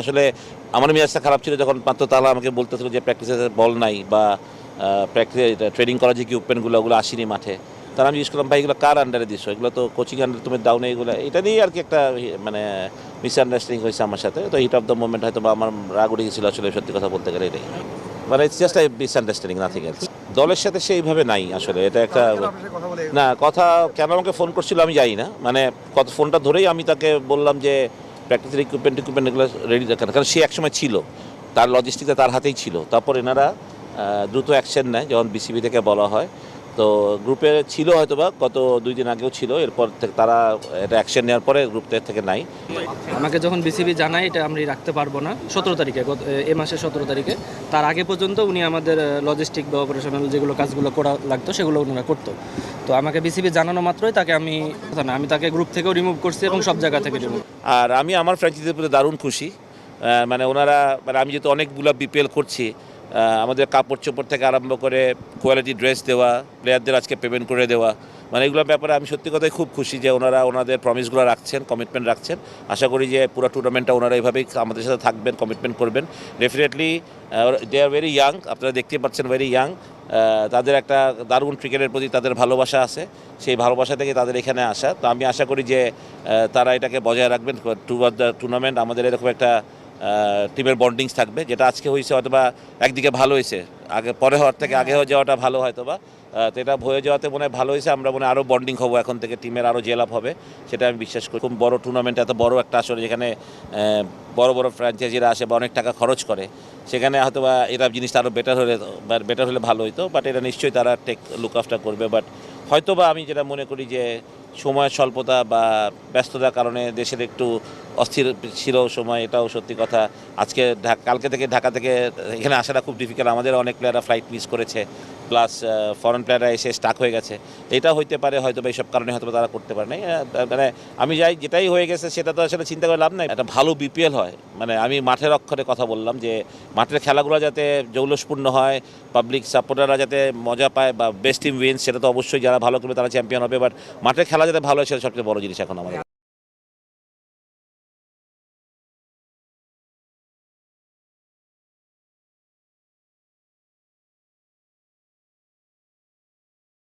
আসলে আমার মেজাজটা খারাপ ছিল যখন মাত্র তারা আমাকে বলতেছিল যে প্র্যাকটিসে বল নাই বা প্র্যাকটিসে ট্রেনিং করার যে ইকুইপমেন্টগুলো ওগুলো আসেনি মাঠে। তারা আমি জিজ্ঞেস করলাম ভাই এগুলো কার আন্ডারে দিচ্ছ এগুলো তো কোচিং আন্ডারে তুমি ডাউনে এগুলো? এটা নিয়েই আর কি একটা মানে মিসআন্ডারস্ট্যান্ডিং হয়েছে আমার সাথে। তো হিট অফ দ্য মোমেন্ট হয়তো বা আমার রাগ উঠে গেছিল আসলে সত্যি কথা বলতে গেলে এটাই। মানে it's just I misunderstanding nothing else দলের সাথে সেইভাবে নাই আসলে এটা একটা না কথা কেন আমাকে ফোন করছিল আমি জানি না। মানে কত ফোনটা ধরেই আমি তাকে বললাম যে প্র্যাকটিসের ইকুইপমেন্ট ইকুইপমেন্ট এগুলো রেডি রাখেন কারণ সে একসময় ছিল। তার লজিস্টিকটা তার হাতেই ছিল। তারপর এনারা দ্রুত অ্যাকশন নেয় যখন বিসিবি থেকে বলা হয়। তো গ্রুপে ছিল হয়তো বা গত দুই দিন আগেও ছিল এরপর থেকে তারা এটা অ্যাকশন নেওয়ার পরে গ্রুপ থেকে নাই। আমাকে যখন বিসিবি জানায় এটা আমি রাখতে পারব না। সতেরো তারিখে গত এ মাসের সতেরো তারিখে। তার আগে পর্যন্ত উনি আমাদের লজিস্টিক বা অপারেশনাল যেগুলো কাজগুলো করা লাগতো সেগুলো ওনারা করতো। তো আমাকে বিসিবি জানানো মাত্রই তাকে আমি কথা না আমি তাকে গ্রুপ থেকেও রিমুভ করছি এবং সব জায়গা থেকে রিমুভ আর আমি আমার ফ্র্যাঞ্চাইজির প্রতি দারুণ খুশি। মানে ওনারা মানে আমি যেহেতু অনেকগুলো বিপিএল করছি আমাদের কাপড় চোপড় থেকে আরম্ভ করে কোয়ালিটি ড্রেস দেওয়া প্লেয়ারদের আজকে পেমেন্ট করে দেওয়া মানে এগুলোর ব্যাপারে আমি সত্যি কথাই খুব খুশি যে ওনারা ওনাদের প্রমিসগুলো রাখছেন কমিটমেন্ট রাখছেন। আশা করি যে পুরো টুর্নামেন্টটা ওনারা এইভাবেই আমাদের সাথে থাকবেন কমিটমেন্ট করবেন। Definitely they are very young আপনারা দেখতে পাচ্ছেন ভেরি ইয়াং তাদের একটা দারুণ ক্রিকেটের প্রতি তাদের ভালোবাসা আছে, সেই ভালোবাসা থেকে তাদের এখানে আসা। তো আমি আশা করি যে তারা এটাকে বজায় রাখবেন। দ্য টুর্নামেন্ট আমাদের এরকম একটা টিমের বন্ডিংস থাকবে, যেটা আজকে হয়েছে হয়তোবা একদিকে ভালো হয়েছে। আগে, পরে হওয়ার থেকে আগে হয়ে যাওয়াটা ভালো হয়তো বা তো এটা হয়ে যাওয়াতে মনে হয় ভালো হয়েছে, আমরা মনে আরও বন্ডিং হব এখন থেকে টিমের আরও জেল আপ হবে, সেটা আমি বিশ্বাস করি। খুব বড় টুর্নামেন্ট এত বড় একটা আসলে যেখানে বড় বড় ফ্র্যাঞ্চাইজিরা আসে বা অনেক টাকা খরচ করে, সেখানে হয়তো বা এটা জিনিসটা আরও বেটার হলে বেটার হলে ভালো হতো বাট এটা নিশ্চয়ই তারা টেক লুক আফটার করবে। বাট হয়তো বা আমি যেটা মনে করি যে সময় স্বল্পতা বা ব্যস্ততার কারণে দেশের একটু অস্থির ছিল সময়, এটাও সত্যি কথা। আজকে কালকে থেকে ঢাকা থেকে এখানে আসাটা খুব ডিফিকাল্ট আমাদের অনেক প্লেয়াররা ফ্লাইট মিস করেছে প্লাস ফরেন প্লেয়াররা এসে স্টাক হয়ে গেছে। এটা হইতে পারে হয়তো বা এইসব কারণে হয়তো তারা করতে পারে নাই। মানে আমি যাই, যেটাই হয়ে গেছে সেটা তো আসলে চিন্তা করে লাভ নাই। একটা ভালো বিপিএল হয়। মানে আমি মাঠের অক্ষরে কথা বললাম যে, মাঠের খেলাগুলো যাতে জৌলসপূর্ণ হয় পাবলিক সাপোর্টাররা যাতে মজা পায় বা বেস্ট টিম উইন সেটা তো অবশ্যই যারা ভালো করবে তারা চ্যাম্পিয়ন হবে। বাট মাঠের খেলা যাতে ভালো হয় সেটা সবচেয়ে বড় জিনিস এখন আমাদের।